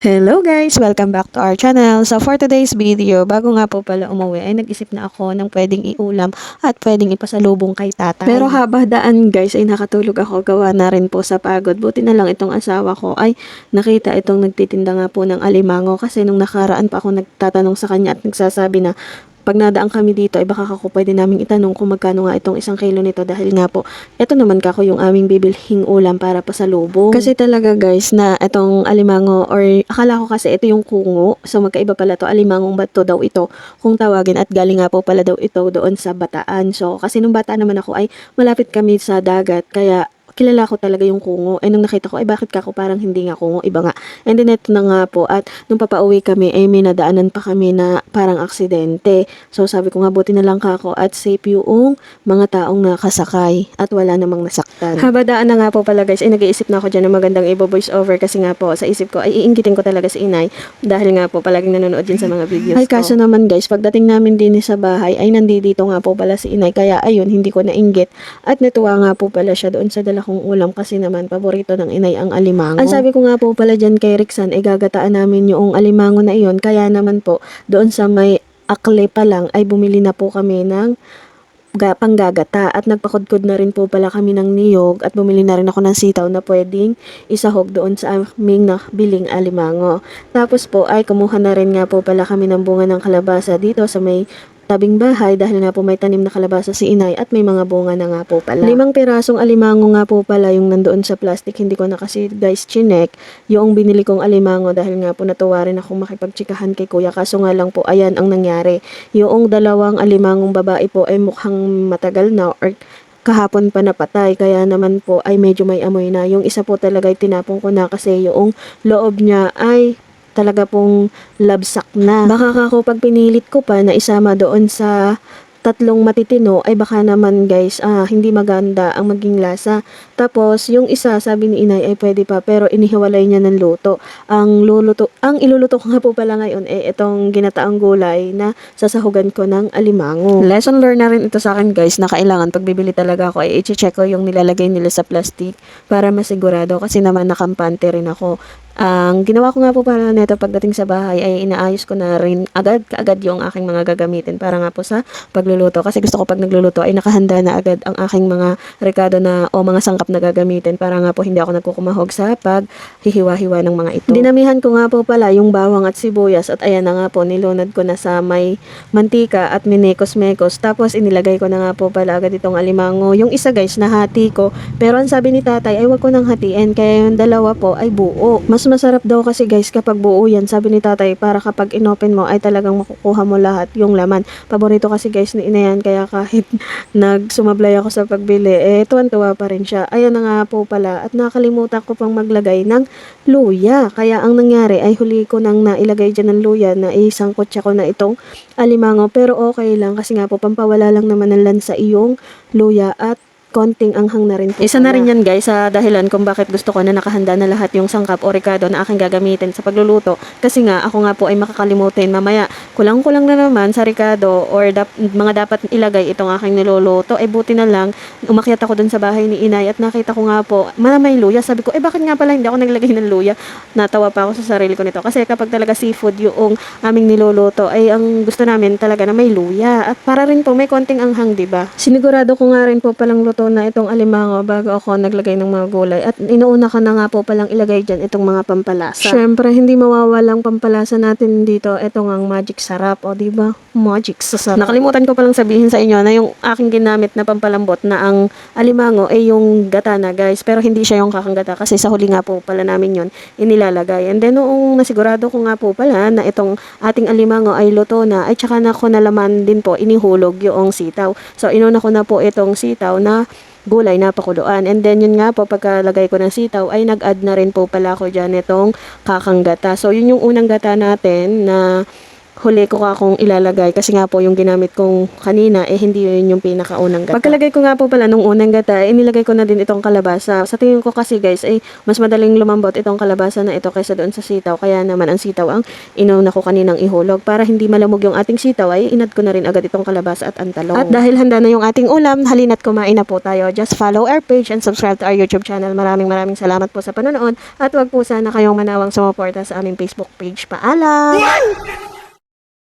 Hello guys! Welcome back to our channel. So for today's video, bago nga po pala umuwi, ay nag-isip na ako ng pwedeng iulam at pwedeng ipasalubong kay tatay. Pero haba daan guys, ay nakatulog ako. Gawa na rin po sa pagod. Buti na lang itong asawa ko ay nakita itong nagtitinda nga po ng alimango kasi nung nakaraan pa ako nagtatanong sa kanya at nagsasabi na pag nadaan kami dito ay baka kako pwede naming itanong kung magkano nga itong isang kilo nito dahil nga po ito naman kako yung aming bibilhing ulam para pa sa lubong. Kasi talaga guys na itong alimango or akala ko kasi ito yung kungo so magkaiba pala to alimangong bato daw ito kung tawagin at galing nga po pala daw ito doon sa bataan. So kasi nung bata naman ako ay malapit kami sa dagat kaya kilala ko talaga yung kungo. Eh, nung nakita ko, ay bakit ka ako parang hindi nga kungo, iba nga. And then, ito na nga po. At nung papauwi kami, ay may nadaanan pa kami na parang aksidente. So, sabi ko nga, buti na lang ka ako at safe yung mga taong nakasakay at wala namang nasaktan. Habadaan na nga po pala guys, ay nag-iisip na ako dyan ng magandang ibo-voice over kasi nga po, sa isip ko, ay iinggitin ko talaga si inay dahil nga po palaging nanonood din sa mga videos Ay, ko. kaso naman guys, pagdating namin din sa bahay, ay nandito nga po pala si inay. Kaya ayun, hindi ko nainggit. At natuwa nga po pala siya doon sa dala kong ulam kasi naman paborito ng inay ang alimango. Ang sabi ko nga po pala dyan kay Rixan, ay gagataan namin yung alimango na iyon. Kaya naman po, doon sa may akle pa lang, ay bumili na po kami ng ga, panggagata at nagpakudkod na rin po pala kami ng niyog at bumili na rin ako ng sitaw na pwedeng isahog doon sa aming nabiling alimango. Tapos po ay kumuha na rin nga po pala kami ng bunga ng kalabasa dito sa may tabing bahay dahil nga po may tanim na kalabasa si inay at may mga bunga na nga po pala. Limang pirasong alimango nga po pala yung nandoon sa plastic. Hindi ko na kasi guys chinek yung binili kong alimango dahil nga po natuwa rin akong makipagtsikahan kay kuya. Kaso nga lang po ayan ang nangyari. Yung dalawang alimangong babae po ay mukhang matagal na or kahapon pa napatay kaya naman po ay medyo may amoy na. Yung isa po talaga ay tinapon ko na kasi yung loob niya ay talaga pong labsak na. Baka kako pag pinilit ko pa na isama doon sa tatlong matitino ay baka naman guys ah, hindi maganda ang maging lasa. Tapos yung isa sabi ni inay ay pwede pa pero inihiwalay niya ng luto. Ang luluto ang iluluto ko nga po pala ngayon eh itong ginataang gulay na sasahugan ko ng alimango. Lesson learned na rin ito sa akin guys na kailangan pag bibili talaga ako ay i-check ko yung nilalagay nila sa plastic para masigurado kasi naman nakampante rin ako. Ang ginawa ko nga po para neto pagdating sa bahay ay inaayos ko na rin agad agad yung aking mga gagamitin para nga po sa pagluluto kasi gusto ko pag nagluluto ay nakahanda na agad ang aking mga rekado na o mga sangkap na gagamitin para nga po hindi ako nagkukumahog sa pag hihiwa-hiwa ng mga ito. Dinamihan ko nga po pala yung bawang at sibuyas at ayan na nga po nilunod ko na sa may mantika at minekos-mekos tapos inilagay ko na nga po pala agad itong alimango. Yung isa guys nahati ko pero ang sabi ni tatay ay wag ko nang hatiin kaya yung dalawa po ay buo. Mas masarap daw kasi guys kapag buo yan sabi ni tatay para kapag inopen mo ay talagang makukuha mo lahat yung laman. Paborito kasi guys ni ina yan kaya kahit nagsumablay ako sa pagbili eh tuwan-tuwa pa rin siya. Ayan na nga po pala at nakalimutan ko pang maglagay ng luya. Kaya ang nangyari ay huli ko nang nailagay dyan ng luya na isang kutsa ko na itong alimango pero okay lang kasi nga po pampawala lang naman ng lansa iyong luya at konting anghang na rin po. Isa na rin yan guys sa dahilan kung bakit gusto ko na nakahanda na lahat yung sangkap o rekado na aking gagamitin sa pagluluto. Kasi nga ako nga po ay makakalimutin mamaya kulang-kulang na naman sa rekado or dap- mga dapat ilagay itong aking niluluto. Eh buti na lang umakyat ako dun sa bahay ni inay at nakita ko nga po may luya. Sabi ko eh bakit nga pala hindi ako naglagay ng luya. Natawa pa ako sa sarili ko nito kasi kapag talaga seafood yung aming niluluto ay ang gusto namin talaga na may luya. At para rin po may konting anghang, 'di ba? Sinigurado ko nga rin po palang luto na itong alimango bago ako naglagay ng mga gulay. At inuuna ko na nga po palang ilagay dyan itong mga pampalasa. Syempre, hindi mawawalang pampalasa natin dito. Itong ang magic sarap, o di ba? Magic sa sarap. Nakalimutan ko palang sabihin sa inyo na yung aking ginamit na pampalambot na ang alimango ay yung gata na guys. Pero hindi siya yung kakanggata kasi sa huli nga po pala namin yon inilalagay. And then noong nasigurado ko nga po pala na itong ating alimango ay luto na, ay tsaka na ko nalaman din po inihulog yung sitaw. So inuna ko na po itong sitaw na gulay na pakuluan. And then yun nga po pagkalagay ko ng sitaw ay nag-add na rin po pala ako dyan itong kakanggata. So yun yung unang gata natin na huli ko ka kung ilalagay kasi nga po yung ginamit kong kanina eh hindi yun yung pinakaunang gata. Pagkalagay ko nga po pala nung unang gata, eh, nilagay ko na din itong kalabasa. Sa tingin ko kasi guys ay mas madaling lumambot itong kalabasa na ito kaysa doon sa sitaw. Kaya naman ang sitaw ang inuna ko kaninang ihulog. Para hindi malamog yung ating sitaw ay inad ko na rin agad itong kalabasa at antalong. At dahil handa na yung ating ulam, halina't kumain na po tayo. Just follow our page and subscribe to our YouTube channel. Maraming maraming salamat po sa panonood at wag po sana kayong manawang sumuporta sa aming Facebook page. Paalam!